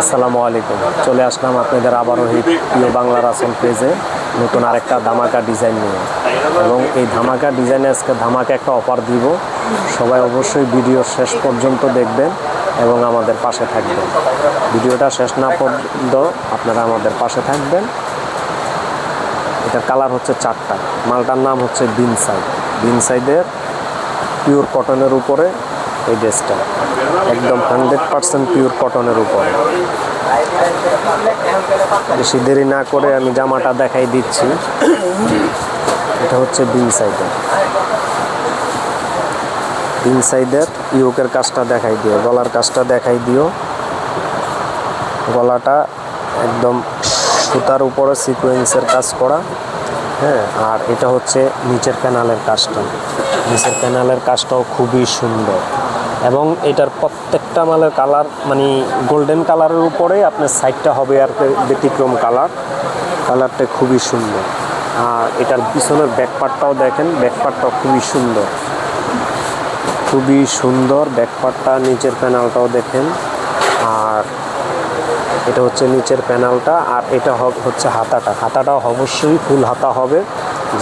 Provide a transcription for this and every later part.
আসসালামু আলাইকুম। চলে আসলাম আপনাদের আবারও প্রিয় বাংলার আসল পেজে নতুন আরেকটা ধামাকা ডিজাইন নিয়ে। এবং এই ধামাকা ডিজাইনে আজকে ধামাকা একটা অফার দিব। সবাই অবশ্যই ভিডিও শেষ পর্যন্ত দেখবেন এবং আমাদের পাশে থাকবেন। ভিডিওটা শেষ না পর্যন্ত আপনারা আমাদের পাশে থাকবেন। এটার কালার হচ্ছে চারটা। মালটার নাম হচ্ছে বিনসাইড বিনসাইডের পিওর কটনের উপরে এই ড্রেসটা। একদম হান্ড্রেড পার্সেন্ট পিওর কটনের উপরে। বেশি দেরি না করে আমি জামাটা দেখাই দিচ্ছি। এটা হচ্ছে বিন সাইডের বিন সাইডের ইউকের কাজটা দেখাই দিও, গলার কাজটা দেখাই দিও। গলাটা একদম সুতার উপরে সিকোয়েন্সের কাজ করা হ্যাঁ আর এটা হচ্ছে নিচের প্যানালের কাজটা। নিচের প্যানালের কাজটাও খুবই সুন্দর। এবং এটার প্রত্যেকটা মালের কালার মানে গোল্ডেন কালারের উপরে আপনার সাইডটা হবে আর ব্যতিক্রম কালার কালারটা খুবই সুন্দর। আর এটার পিছনের ব্যাকপার্টটাও দেখেন ব্যাকপার্টটাও খুবই সুন্দর। খুবই সুন্দর ব্যাকপার্টটা নিচের প্যানেলটাও দেখেন। আর এটা হচ্ছে নিচের প্যানেলটা আর এটা হচ্ছে হাতাটা। হাতাটা অবশ্যই ফুল হাতা হবে।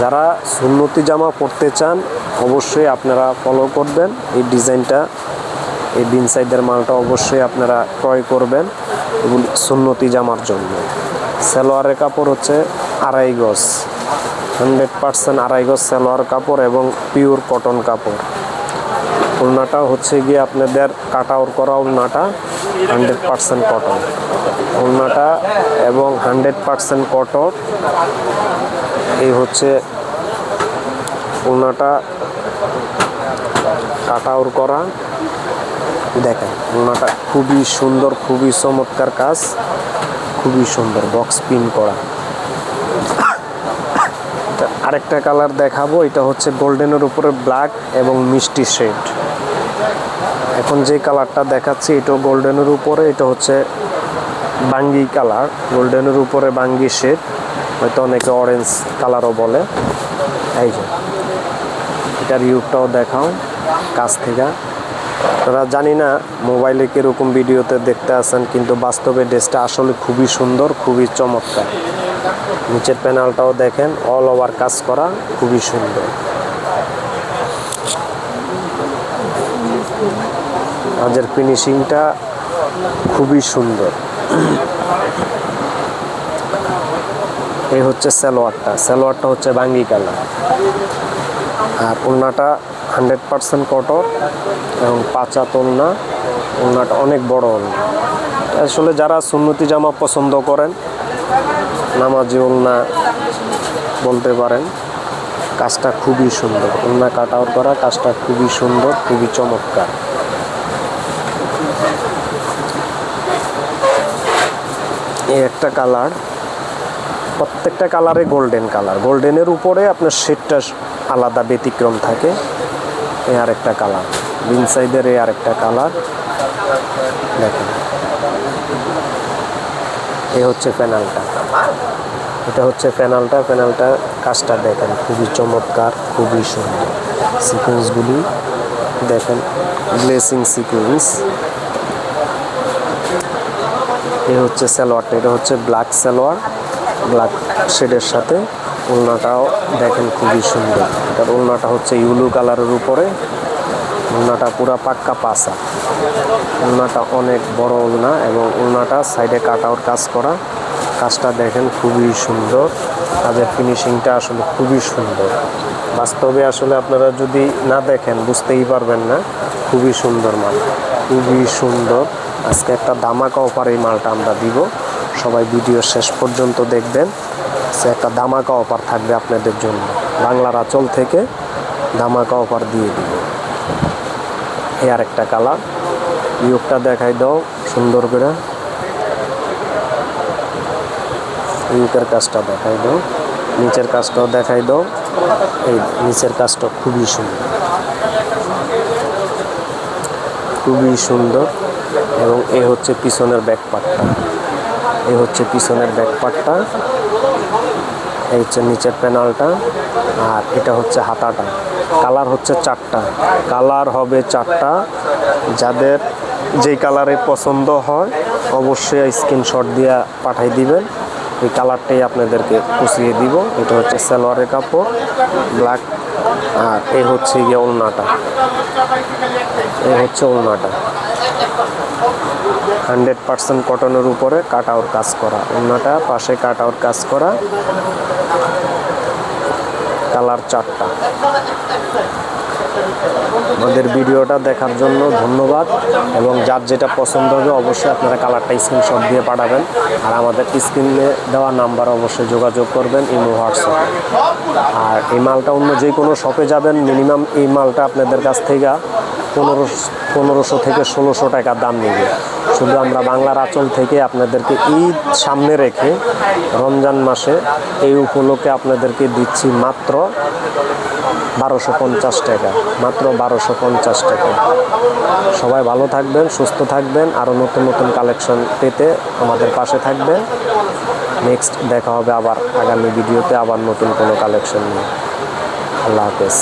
যারা সুন্নতি জামা পরতে চান, অবশ্যই আপনারা ফলো করবেন। এই ডিজাইনটা এই বিন সাইডের মালটা অবশ্যই আপনারা ক্রয় করবেন এগুলি সুন্নতি জামার জন্য। সালোয়ারের কাপড় হচ্ছে আড়াই গজ, হান্ড্রেড পার্সেন্ট আড়াই গজ সালোয়ার কাপড় এবং পিওর কটন কাপড়। উলনাটা হচ্ছে গিয়ে আপনাদের কাট আউট করা উলনাটা হান্ড্রেড পার্সেন্ট কটন। উলনাটা এবং হান্ড্রেড পার্সেন্ট কটন, এই হচ্ছে উলনাটা কাট আউট করা। দেখেন উলনাটা খুবই সুন্দর, খুবই চমৎকার কাজ। খুবই সুন্দর বক্স পিন করা। আরেকটা কালার দেখাবো, এটা হচ্ছে গোল্ডেনের উপরে ব্ল্যাক এবং মিষ্টি শেড এখন যে কালারটা দেখাচ্ছি, এটাও গোল্ডেনের উপরে, এটা হচ্ছে বাঙ্গি কালার গোল্ডেনের উপরে বাঙ্গি শেড হয়তো অনেকে অরেঞ্জ কালারও বলে। এই যে, এটার ইউটাও দেখাও, কাছ থেকে। তারা জানি না মোবাইলে কীরকম ভিডিওতে দেখতে আসেন কিন্তু বাস্তবে ড্রেসটা আসলে খুবই সুন্দর, খুবই চমৎকার। নিচের প্যানেলটাও দেখেন অল ওভার কাজ করা, খুবই সুন্দর। কাজের ফিনিশিংটা খুবই সুন্দর। এই হচ্ছে সালোয়ারটা সালোয়ারটা হচ্ছে বাঙ্গি কালার। আর ওড়নাটা হান্ড্রেড পার্সেন্ট কটন এবং পাঁচা তোলনা ওড়নাটা অনেক বড় ওড়না আসলে যারা সুন্নতি জামা পছন্দ করেন, নামাজি ওলনা বলতে পারেন, কাজটা খুবই সুন্দর। ওলনা কাট আউট করা, কাজটা খুবই সুন্দর, খুবই চমৎকার। এই একটা কালার, প্রত্যেকটা কালারে গোল্ডেন কালার। গোল্ডেনের উপরে আপনার শেডটা আলাদা ব্যতিক্রম থাকে। এই আরেকটা কালার। বিন সাইডের এ আর একটা কালার। দেখেন। এই হচ্ছে প্যানেলটা এটা হচ্ছে প্যানেলটা প্যানেলটা কাজটা দেখেন, খুবই চমৎকার, খুবই সুন্দর। সিকোয়েন্সগুলি দেখেন, গ্লেসিং সিকোয়েন্স। এ হচ্ছে সালোয়ারটা। এটা হচ্ছে ব্ল্যাক সালোয়ার, ব্ল্যাক শেডের সাথে উলনাটাও দেখেন খুবই সুন্দর। এটার উলনাটা হচ্ছে ইউলু কালারের উপরে। উলনাটা পুরা পাক্কা পাসা উলনাটা অনেক বড় উলনা এবং উলনাটা সাইডে কাট আউট কাজ করা। কাজটা দেখেন খুবই সুন্দর। কাজের ফিনিশিংটা আসলে খুবই সুন্দর। বাস্তবে আসলে আপনারা যদি না দেখেন, বুঝতেই পারবেন না। খুবই সুন্দর মাল। খুবই সুন্দর। আজকে একটা দামাকা অফার এই মালটা আমরা দিব। সবাই ভিডিও শেষ পর্যন্ত দেখবেন। একটা দামাকা অফার থাকবে আপনাদের জন্য। বাংলার আঁচল থেকে দামাকা অফার দিয়ে দিব। এই আরেকটা কালার। ইউকটা দেখাই দাও, সুন্দর করে। ইউকের কাজটা দেখাই দাও। নিচের কাজটাও দেখাই দাও। এই নিচের কাজটা খুবই সুন্দর। খুবই সুন্দর। এবং এ হচ্ছে পিছনের ব্যাক পার্টটা এই হচ্ছে পিছনের ব্যাক পার্টটা এই হচ্ছে নিচের প্যানেলটা আর এটা হচ্ছে হাতাটা। কালার হচ্ছে চারটা। কালার হবে চারটা। যাদের যেই কালারে পছন্দ হয়, অবশ্যই স্ক্রিনশট দিয়ে পাঠাই দিবেন। এই কালারটাই আপনাদেরকে পুষিয়ে দিব। এটা হচ্ছে সালোয়ারের কাপড় ব্ল্যাক আর এই হচ্ছে গিয়ে ওলনাটা এই হচ্ছে ওলনাটা হান্ড্রেড পার্সেন্ট কটনের উপরে কাট আউট কাজ করা। ওলনাটা পাশে কাট আউট কাজ করা। কালার চারটা। আমাদের ভিডিওটা দেখার জন্য ধন্যবাদ এবং যার যেটা পছন্দ হবে অবশ্যই আপনারা কালারটা স্ক্রিনশট দিয়ে পাঠাবেন। আর আমাদের স্ক্রিনে দেওয়া নাম্বার অবশ্যই যোগাযোগ করবেন, ইমো, হোয়াটসঅ্যাপ। আর এই মালটা অন্য যে কোনো শপে যাবেন মিনিমাম এই মালটা আপনাদের কাছ থেকে। পনেরো, পনেরোশো থেকে ষোলোশো টাকা দাম নেবে। শুধু আমরা বাংলার আঁচল থেকে আপনাদেরকে ঈদ সামনে রেখে রমজান মাসে এই উপলক্ষে আপনাদেরকে দিচ্ছি মাত্র বারোশো পঞ্চাশ টাকা, মাত্র বারোশো পঞ্চাশ টাকা। সবাই ভালো থাকবেন, সুস্থ থাকবেন, আরও নতুন নতুন কালেকশন পেতে আমাদের পাশে থাকবেন। নেক্সট দেখা হবে আবার আগামী ভিডিওতে আবার নতুন কোনো কালেকশন নিয়ে। আল্লাহ হাফেজ।